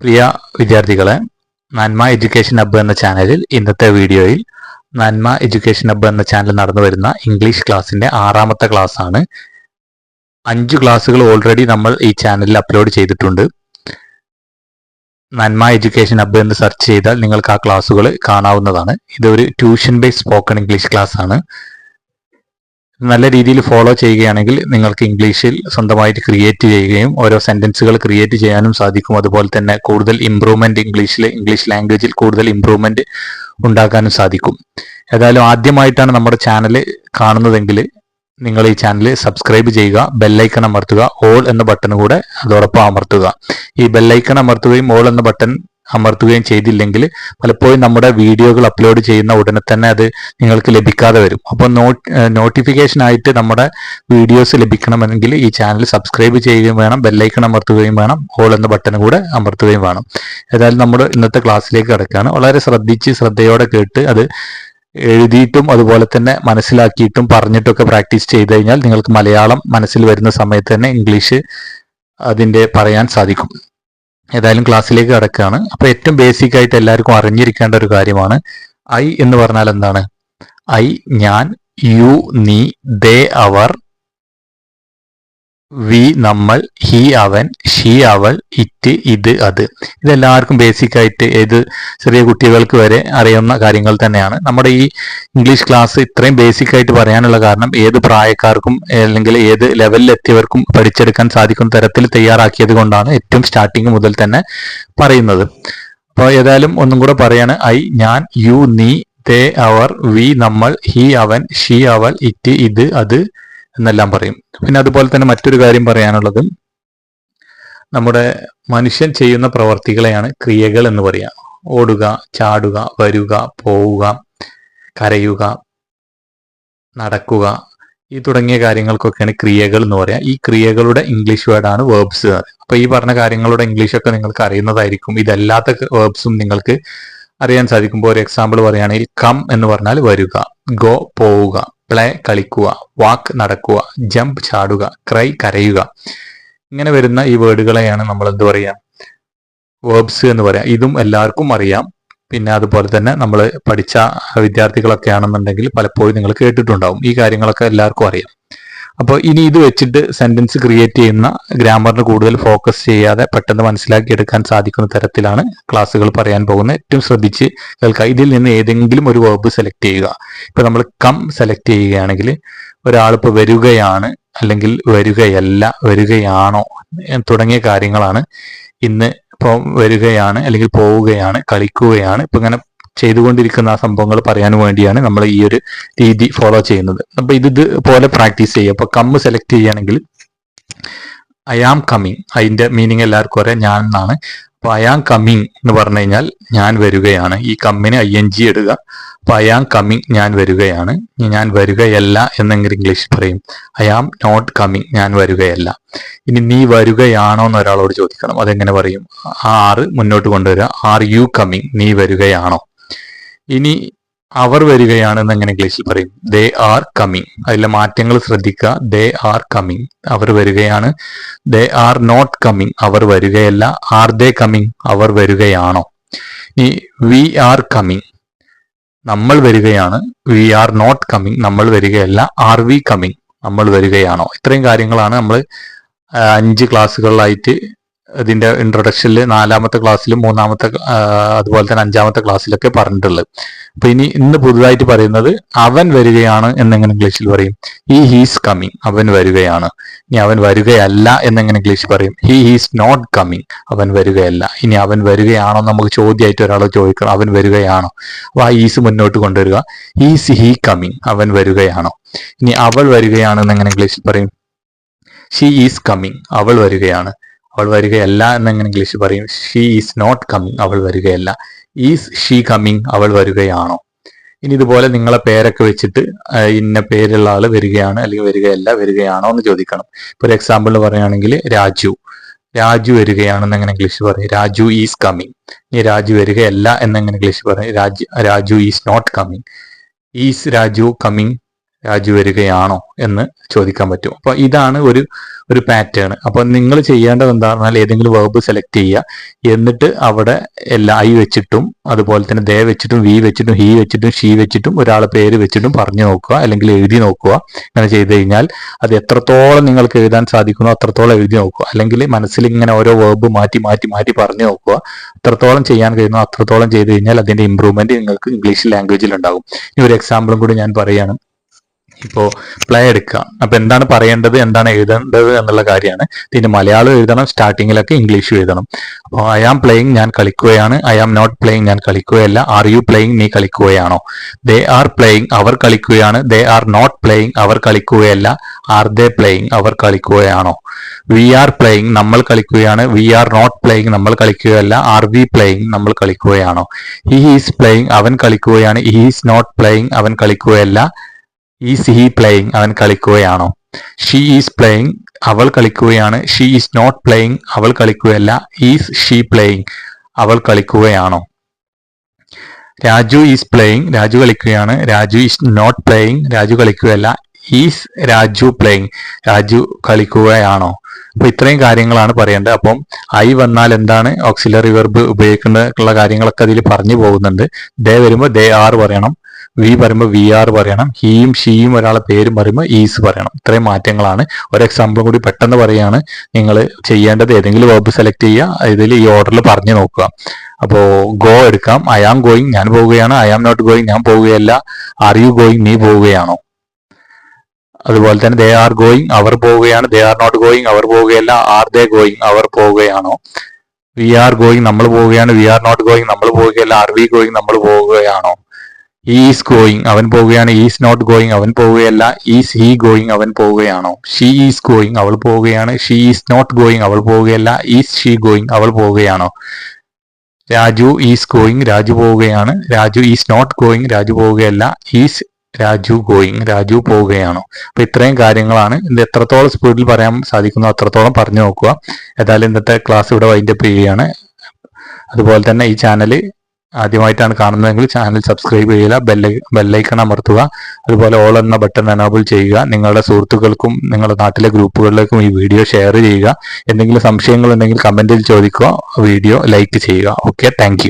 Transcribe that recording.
പ്രിയ വിദ്യാർത്ഥികളെ നന്മ education hub എന്ന ചാനലിൽ ഇന്നത്തെ വീഡിയോയിൽ നന്മ എഡ്യൂക്കേഷൻ ഹബ്ബ് എന്ന ചാനൽ നടന്നു വരുന്ന ഇംഗ്ലീഷ് ക്ലാസ്സിന്റെ ആറാമത്തെ ക്ലാസ് ആണ് അഞ്ച് ക്ലാസ്സുകൾ ഓൾറെഡി നമ്മൾ ഈ ചാനലിൽ അപ്ലോഡ് ചെയ്തിട്ടുണ്ട്. നന്മ എഡ്യൂക്കേഷൻ ഹബ്ബ് എന്ന് സെർച്ച് ചെയ്താൽ നിങ്ങൾക്ക് ആ ക്ലാസ്സുകൾ കാണാവുന്നതാണ്. ഇതൊരു tuition based spoken English class ആണ്. നല്ല രീതിയിൽ ഫോളോ ചെയ്യുകയാണെങ്കിൽ നിങ്ങൾക്ക് ഇംഗ്ലീഷിൽ സ്വന്തമായിട്ട് ക്രിയേറ്റ് ചെയ്യുകയും ഓരോ സെന്റൻസുകൾ ക്രിയേറ്റ് ചെയ്യാനും സാധിക്കും. അതുപോലെ തന്നെ കൂടുതൽ ഇംപ്രൂവ്മെന്റ് ഇംഗ്ലീഷിൽ ഇംഗ്ലീഷ് ലാംഗ്വേജിൽ കൂടുതൽ ഇംപ്രൂവ്മെന്റ് ഉണ്ടാക്കാനും സാധിക്കും. ഏതായാലും ആദ്യമായിട്ടാണ് നമ്മുടെ ചാനൽ കാണുന്നതെങ്കിൽ നിങ്ങൾ ഈ ചാനൽ സബ്സ്ക്രൈബ് ചെയ്യുക ബെല്ലൈക്കൺ അമർത്തുക ഓൾ എന്ന ബട്ടൺ കൂടെ അതോടൊപ്പം അമർത്തുക. ഈ ബെല്ലൈക്കൺ അമർത്തുകയും ഓൾ എന്ന ബട്ടൺ അമർത്തുകയും ചെയ്തില്ലെങ്കിൽ പലപ്പോഴും നമ്മുടെ വീഡിയോകൾ അപ്ലോഡ് ചെയ്യുന്ന ഉടനെ തന്നെ അത് നിങ്ങൾക്ക് ലഭിക്കാതെ വരും. അപ്പോൾ നോട്ടിഫിക്കേഷൻ ആയിട്ട് നമ്മുടെ വീഡിയോസ് ലഭിക്കണമെങ്കിൽ ഈ ചാനൽ സബ്സ്ക്രൈബ് ചെയ്യുകയും വേണം ബെല്ലൈക്കൺ അമർത്തുകയും വേണം ഓൾ എന്ന ബട്ടൺ കൂടെ അമർത്തുകയും വേണം. ഏതായാലും നമ്മുടെ ഇന്നത്തെ ക്ലാസ്സിലേക്ക് കിടക്കുകയാണ്. വളരെ ശ്രദ്ധിച്ച് ശ്രദ്ധയോടെ കേട്ട് അത് എഴുതിയിട്ടും അതുപോലെ തന്നെ മനസ്സിലാക്കിയിട്ടും പറഞ്ഞിട്ടൊക്കെ പ്രാക്ടീസ് ചെയ്ത് കഴിഞ്ഞാൽ നിങ്ങൾക്ക് മലയാളം മനസ്സിൽ വരുന്ന സമയത്ത് തന്നെ ഇംഗ്ലീഷ് അതിന്റെ പറയാൻ സാധിക്കും. ഏതായാലും ക്ലാസ്സിലേക്ക് കടക്കുകയാണ്. അപ്പൊ ഏറ്റവും ബേസിക് ആയിട്ട് എല്ലാവർക്കും അറിഞ്ഞിരിക്കേണ്ട ഒരു കാര്യമാണ്. ഐ എന്ന് പറഞ്ഞാൽ എന്താണ്? ഐ ഞാൻ യു നീ ദേ അവർ വി നമ്മൾ ഹി അവൻ ഷീ അവൾ ഇറ്റ് ഇത് അത്. ഇതെല്ലാവർക്കും ബേസിക് ആയിട്ട് ഏത് ചെറിയ കുട്ടികൾക്ക് വരെ അറിയുന്ന കാര്യങ്ങൾ തന്നെയാണ്. നമ്മുടെ ഈ ഇംഗ്ലീഷ് ക്ലാസ് ഇത്രയും ബേസിക് ആയിട്ട് പറയാനുള്ള കാരണം ഏത് പ്രായക്കാർക്കും അല്ലെങ്കിൽ ഏത് ലെവലിൽ എത്തിയവർക്കും പഠിച്ചെടുക്കാൻ സാധിക്കുന്ന തരത്തിൽ തയ്യാറാക്കിയത് കൊണ്ടാണ് ഏറ്റവും സ്റ്റാർട്ടിങ് മുതൽ തന്നെ പറയുന്നത്. അപ്പോൾ ഏതായാലും ഒന്നും കൂടെ പറയാണ് ഐ ഞാൻ യു നീ ദേ അവർ വി നമ്മൾ ഹി അവൻ ഷീ അവൾ ഇറ്റ് ഇത് അത്. എന്നെല്ലാം പറയും. പിന്നെ അതുപോലെ തന്നെ മറ്റൊരു കാര്യം പറയാനുള്ളത്. നമ്മുടെ മനുഷ്യൻ ചെയ്യുന്ന പ്രവർത്തികളെയാണ് ക്രിയകൾ എന്ന് പറയുക ഓടുക ചാടുക വരുക പോവുക കരയുക നടക്കുക ഈ തുടങ്ങിയ കാര്യങ്ങൾക്കൊക്കെയാണ് ക്രിയകൾ എന്ന് പറയാം. ഈ ക്രിയകളുടെ ഇംഗ്ലീഷ് വേർഡാണ് വേർബ്സ് അപ്പൊ ഈ പറഞ്ഞ കാര്യങ്ങളുടെ ഇംഗ്ലീഷ് ഒക്കെ നിങ്ങൾക്ക് അറിയുന്നതായിരിക്കും. ഇതല്ലാത്ത വേർബ്സും നിങ്ങൾക്ക് അറിയാൻ സാധിക്കുമ്പോൾ ഒരു എക്സാമ്പിൾ പറയുകയാണെങ്കിൽ കം എന്ന് പറഞ്ഞാൽ വരിക ഗോ പോവുക. പ്ലേ കളിക്കുക വാക്ക് നടക്കുക ജമ്പ് ചാടുക ക്രൈ കരയുക. ഇങ്ങനെ വരുന്ന ഈ വേർഡുകളെയാണ് നമ്മൾ എന്ത് പറയുക വേർബ്സ് എന്ന് പറയാം. ഇതും എല്ലാവർക്കും അറിയാം. പിന്നെ അതുപോലെ തന്നെ നമ്മൾ പഠിച്ച വിദ്യാർത്ഥികളൊക്കെ ആണെന്നുണ്ടെങ്കിൽ പലപ്പോഴും നിങ്ങൾ കേട്ടിട്ടുണ്ടാവും. ഈ കാര്യങ്ങളൊക്കെ എല്ലാവർക്കും അറിയാം. അപ്പോൾ ഇനി ഇത് വെച്ചിട്ട് സെന്റൻസ് ക്രിയേറ്റ് ചെയ്യുന്ന ഗ്രാമറിന് കൂടുതൽ ഫോക്കസ് ചെയ്യാതെ പെട്ടെന്ന് മനസ്സിലാക്കിയെടുക്കാൻ സാധിക്കുന്ന തരത്തിലാണ് ക്ലാസ്സുകൾ പറയാൻ പോകുന്നത്. ഏറ്റവും ശ്രദ്ധിച്ച് കേൾക്കുക. ഇതിൽ നിന്ന് ഏതെങ്കിലും ഒരു വേർബ് സെലക്ട് ചെയ്യുക. ഇപ്പൊ നമ്മൾ കം സെലക്ട് ചെയ്യുകയാണെങ്കിൽ ഒരാളിപ്പോൾ വരികയാണ് അല്ലെങ്കിൽ വരികയല്ല വരികയാണോ തുടങ്ങിയ കാര്യങ്ങളാണ്. ഇന്ന് ഇപ്പോൾ വരികയാണ് അല്ലെങ്കിൽ പോവുകയാണ് കളിക്കുകയാണ്. ഇപ്പൊ ഇങ്ങനെ ചെയ്തുകൊണ്ടിരിക്കുന്ന ആ സംഭവങ്ങൾ പറയാൻ വേണ്ടിയാണ് നമ്മൾ ഈ ഒരു രീതി ഫോളോ ചെയ്യുന്നത്. അപ്പൊ ഇത് ഇതുപോലെ പ്രാക്ടീസ് ചെയ്യുക. അപ്പൊ കമ്മ് സെലക്ട് ചെയ്യുകയാണെങ്കിൽ ഐ ആം കമ്മിങ് അതിന്റെ മീനിങ് എല്ലാവർക്കും അറിയാം. ഞാൻ എന്നാണ്. അപ്പൊ ഐ ആം കമ്മിങ് എന്ന് പറഞ്ഞു കഴിഞ്ഞാൽ ഞാൻ വരികയാണ്. ഈ കമ്മിന് ഐ എൻ ജി ഇടുക. അപ്പൊ ഐ ആം കമ്മിങ് ഞാൻ വരികയാണ്. ഞാൻ വരികയല്ല എന്നെങ്കിലും ഇംഗ്ലീഷ് പറയും. ഐ ആം നോട്ട് കമ്മിങ് ഞാൻ വരികയല്ല. ഇനി നീ വരികയാണോ എന്ന് ഒരാളോട് ചോദിക്കണം. അതെങ്ങനെ പറയും? ആറ് മുന്നോട്ട് കൊണ്ടുവരിക. ആർ യു കമ്മിങ് നീ വരികയാണോ? ഇനി അവർ വരികയാണെന്ന് എങ്ങനെ ഇംഗ്ലീഷിൽ പറയും. ദേ ആർ കമ്മിങ് അതിലെ മാറ്റങ്ങൾ ശ്രദ്ധിക്കുക. ദേ ആർ കമ്മിങ് അവർ വരികയാണ്. ദേ ആർ നോട്ട് കമ്മിങ് അവർ വരികയല്ല. ആർ ദേ കമ്മിങ് അവർ വരികയാണോ? ഇനി വി ആർ കമ്മിങ് നമ്മൾ വരികയാണ്. വി ആർ നോട്ട് കമ്മിങ് നമ്മൾ വരികയല്ല. ആർ വി കമ്മിങ് നമ്മൾ വരികയാണോ? ഇത്രയും കാര്യങ്ങളാണ് നമ്മൾ അഞ്ച് ക്ലാസ്സുകളിലായിട്ട് ഇതിന്റെ ഇൻട്രൊഡക്ഷനിൽ നാലാമത്തെ ക്ലാസ്സിലും മൂന്നാമത്തെ അതുപോലെ തന്നെ അഞ്ചാമത്തെ ക്ലാസ്സിലൊക്കെ പറഞ്ഞിട്ടുള്ളത്. അപ്പൊ ഇനി ഇന്ന് പുതുതായിട്ട് പറയുന്നത് അവൻ വരികയാണ് എന്നെങ്ങനെ ഇംഗ്ലീഷിൽ പറയും? ഈ ഹീസ് കമ്മിങ് അവൻ വരികയാണ്. ഇനി അവൻ വരികയല്ല എന്നെങ്ങനെ ഇംഗ്ലീഷിൽ പറയും? ഹി ഹീസ് നോട്ട് കമ്മിങ് അവൻ വരികയല്ല. ഇനി അവൻ വരികയാണോ നമുക്ക് ചോദ്യമായിട്ട് ഒരാൾ ചോദിക്കണം. അവൻ വരികയാണോ? അപ്പൊ ആ ഈസ് മുന്നോട്ട് കൊണ്ടുവരിക. ഈസ് ഹി കമ്മിങ് അവൻ വരികയാണോ? ഇനി അവൾ വരികയാണ് എന്നെങ്ങനെ ഇംഗ്ലീഷിൽ പറയും? ഷീ ഈസ് കമ്മിങ് അവൾ വരികയാണ്. അവൾ വരികയല്ല എന്നങ്ങനെ ഇംഗ്ലീഷ് പറയും? ഷീ ഈസ് നോട്ട് കമ്മിങ് അവൾ വരികയല്ല. ഈസ് ഷീ കമ്മിങ് അവൾ വരികയാണോ? ഇനി ഇതുപോലെ നിങ്ങളെ പേരൊക്കെ വെച്ചിട്ട് ഇന്ന പേരുള്ള ആൾ വരികയാണ് അല്ലെങ്കിൽ വരികയല്ല വരികയാണോ എന്ന് ചോദിക്കണം. ഇപ്പൊ ഒരു എക്സാമ്പിൾ പറയുകയാണെങ്കിൽ രാജു. രാജു വരികയാണെന്ന് എങ്ങനെ ഇംഗ്ലീഷ് പറയും? രാജു ഈസ് കമ്മിങ് ഇനി രാജു വരികയല്ല എന്നങ്ങനെ ഇംഗ്ലീഷ് പറയും? Raju Raju is not coming is Raju coming Raju വരികയാണോ എന്ന് ചോദിക്കാൻ പറ്റും. അപ്പൊ ഇതാണ് ഒരു ഒരു പാറ്റേൺ അപ്പൊ നിങ്ങൾ ചെയ്യേണ്ടത് എന്താണെന്ന് പറഞ്ഞാൽ ഏതെങ്കിലും വെർബ് സെലക്ട് ചെയ്യുക. എന്നിട്ട് അവിടെ എല്ലാ ഐ വെച്ചിട്ടും അതുപോലെ തന്നെ ദേ വെച്ചിട്ടും വി വെച്ചിട്ടും ഹി വെച്ചിട്ടും ഷീ വെച്ചിട്ടും ഒരാളെ പേര് വെച്ചിട്ടും പറഞ്ഞു നോക്കുക അല്ലെങ്കിൽ എഴുതി നോക്കുക. അങ്ങനെ ചെയ്ത് കഴിഞ്ഞാൽ അത് എത്രത്തോളം നിങ്ങൾക്ക് എഴുതാൻ സാധിക്കുന്നു അത്രത്തോളം എഴുതി നോക്കുക. അല്ലെങ്കിൽ മനസ്സിൽ ഇങ്ങനെ ഓരോ വേർബ് മാറ്റി മാറ്റി മാറ്റി പറഞ്ഞു നോക്കുക. എത്രത്തോളം ചെയ്യാൻ കഴിയുന്നു അത്രത്തോളം ചെയ്ത് കഴിഞ്ഞാൽ അതിന്റെ ഇമ്പ്രൂവ്മെന്റ് നിങ്ങൾക്ക് ഇംഗ്ലീഷ് ലാംഗ്വേജിൽ ഉണ്ടാകും. ഇനി ഒരു എക്സാമ്പിളും കൂടി ഞാൻ പറയുകയാണ് ഇപ്പോ പ്ലേ എടുക്കുക. അപ്പോൾ എന്താണ് പറയേണ്ടത് എന്താണ് എഴുതേണ്ടത് എന്നുള്ള കാര്യമാണ്. ഇതിന്റെ മലയാളം എഴുതണം സ്റ്റാർട്ടിങ്ങിലൊക്കെ ഇംഗ്ലീഷ് എഴുതണം. അപ്പോൾ ഐ ആം പ്ലേയിങ് ഞാൻ കളിക്കുകയാണ്. ഐ ആം നോട്ട് പ്ലേയിങ് ഞാൻ കളിക്കുകയല്ല. ആർ യു പ്ലേയിങ് നീ കളിക്കുകയാണോ? ദേ ആർ പ്ലേയിങ് അവർ കളിക്കുകയാണ്. ദേ ആർ നോട്ട് പ്ലേയിങ് അവർ കളിക്കുകയല്ല. ആർ ദേ പ്ലേയിങ് അവർ കളിക്കുകയാണോ? വി ആർ പ്ലേയിങ് നമ്മൾ കളിക്കുകയാണ്. വി ആർ നോട്ട് പ്ലേയിങ് നമ്മൾ കളിക്കുകയല്ല. ആർ വി പ്ലേയിങ് നമ്മൾ കളിക്കുകയാണോ? ഹി ഈസ് പ്ലേയിങ് അവൻ കളിക്കുകയാണ്. ഹി ഈസ് നോട്ട് പ്ലേയിങ് അവൻ കളിക്കുകയല്ല. ഈസ് ഹി പ്ലേയിങ് അവൻ കളിക്കുകയാണോ? ഷീ ഈസ് പ്ലേയിങ് അവൾ കളിക്കുകയാണ്. ഷീ ഈസ് നോട്ട് പ്ലേയിങ് അവൾ കളിക്കുകയല്ല. ഈസ് ഷീ പ്ലേയിങ് അവൾ കളിക്കുകയാണോ? രാജു ഈസ് പ്ലേയിങ് രാജു കളിക്കുകയാണ്. Raju is not playing Raju കളിക്കുകയല്ല. Is Raju playing Raju കളിക്കുകയാണോ? അപ്പൊ ഇത്രയും കാര്യങ്ങളാണ് പറയേണ്ടത്. അപ്പം ഐ വന്നാൽ എന്താണ് ഓക്സിലറി വെർബ് ഉപയോഗിക്കേണ്ട കാര്യങ്ങളൊക്കെ അതിൽ പറഞ്ഞു പോകുന്നുണ്ട്. ദേ വരുമ്പോൾ ദേ ആർ പറയണം. വി പറയുമ്പോൾ വി ആർ പറയണം. ഹീയും ഷീയും ഒരാളെ പേരും പറയുമ്പോൾ ഈസ് പറയണം. ഇത്രയും മാറ്റങ്ങളാണ്. ഒരു എക്സാമ്പിൾ കൂടി പെട്ടെന്ന് പറയാണ്. നിങ്ങൾ ചെയ്യേണ്ടത് ഏതെങ്കിലും വെർബ് സെലക്ട് ചെയ്യുക. ഇതിൽ ഈ ഓർഡറിൽ പറഞ്ഞു നോക്കുക. അപ്പോ ഗോ എടുക്കാം. ഐ ആം ഗോയിങ് ഞാൻ പോവുകയാണ്. ഐ ആം നോട്ട് ഗോയിങ് ഞാൻ പോവുകയല്ല. ആർ യു ഗോയിങ് നീ പോവുകയാണോ? അതുപോലെ തന്നെ ദേ ആർ ഗോയിങ് അവർ പോവുകയാണ്. ദേ ആർ നോട്ട് ഗോയിങ് അവർ പോവുകയല്ല. ആർ ദേ ഗോയിങ് അവർ പോവുകയാണോ? വി ആർ ഗോയിങ് നമ്മൾ പോവുകയാണ്. വി ആർ നോട്ട് ഗോയിങ് നമ്മൾ പോവുകയല്ല. ആർ വി ഗോയിങ് നമ്മൾ പോവുകയാണോ? ഈസ് ഗോയിങ് അവൻ പോവുകയാണ്. ഈസ് നോട്ട് ഗോയിങ് അവൻ പോവുകയല്ല. ഈസ് ഹീ ഗോയിങ് അവൻ പോവുകയാണോ? ഷീ ഈസ് ഗോയിങ് അവൾ പോവുകയാണ്. ഷീ ഈസ് നോട്ട് ഗോയിങ് അവൾ പോവുകയല്ല. ഈസ് ഷീ ഗോയിങ് അവൾ പോവുകയാണോ? രാജു ഈസ് ഗോയിങ് രാജു പോവുകയാണ്. Raju is not going Raju പോവുകയല്ല. Is Raju going Raju പോവുകയാണോ? അപ്പൊ ഇത്രയും കാര്യങ്ങളാണ്. ഇത് എത്രത്തോളം സ്പീഡിൽ പറയാൻ സാധിക്കുന്നു അത്രത്തോളം പറഞ്ഞു നോക്കുക. ഏതായാലും ഇന്നത്തെ ക്ലാസ് ഇവിടെ വൈൻഡപ്പ് ചെയ്യുകയാണ്. അതുപോലെ തന്നെ ഈ ചാനൽ ആദ്യമായിട്ടാണ് കാണുന്നതെങ്കിൽ ചാനൽ സബ്സ്ക്രൈബ് ചെയ്യുക ബെല്ല ബെല്ലൈക്കൺ അമർത്തുക അതുപോലെ ഓൾ എന്ന ബട്ടൺ എനാബിൾ ചെയ്യുക നിങ്ങളുടെ സുഹൃത്തുക്കൾക്കും നിങ്ങളുടെ നാട്ടിലെ ഗ്രൂപ്പുകളിലേക്കും ഈ വീഡിയോ ഷെയർ ചെയ്യുക. എന്തെങ്കിലും സംശയങ്ങൾ ഉണ്ടെങ്കിൽ കമന്റിൽ ചോദിക്കുക വീഡിയോ ലൈക്ക് ചെയ്യുക. Okay thank